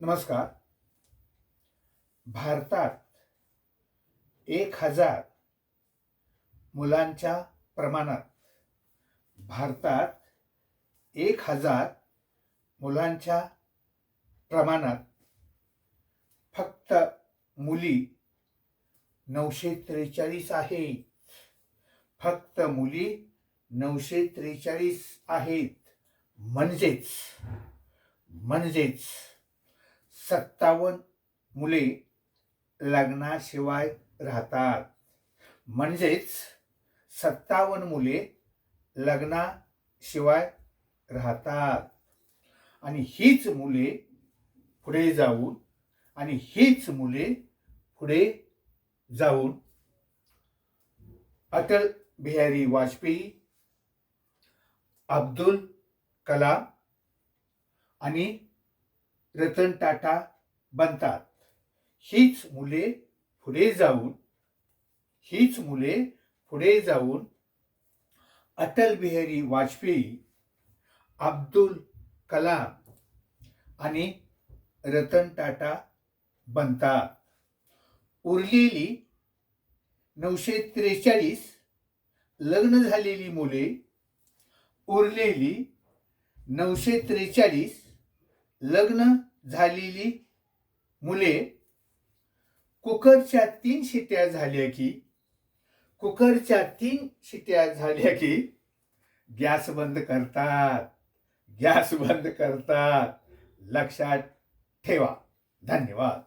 नमस्कार. भारतात एक हजार मुलांच्या प्रमाणात भारतात एक हजार मुलांच्या प्रमाणात फक्त मुली नऊशे त्रेचाळीस आहे. फक्त मुली नऊशे त्रेचाळीस आहेत. म्हणजेच म्हणजेच सत्तावन्न मुले लग्नाशिवाय राहतात. म्हणजेच सत्तावन्न मुले लग्नाशिवाय राहतात. आणि हीच मुले पुढे जाऊन आणि हीच मुले पुढे जाऊन अटल बिहारी वाजपेयी अब्दुल कलाम आणि रतन टाटा बनतात. हीच मुले पुढे जाऊन हीच मुले पुढे जाऊन अटल बिहारी वाजपेयी अब्दुल कलाम आणि रतन टाटा बनतात. उरलेली नऊशे त्रेचाळीस लग्न झालेली मुले उरलेली नऊशे त्रेचाळीस लग्न झालेली मुले कुकरच्या तीन शिट्या झाल्या की कुकरच्या तीन शिट्या झाल्या की गॅस बंद करतात. गॅस बंद करतात. लक्षात ठेवा. धन्यवाद.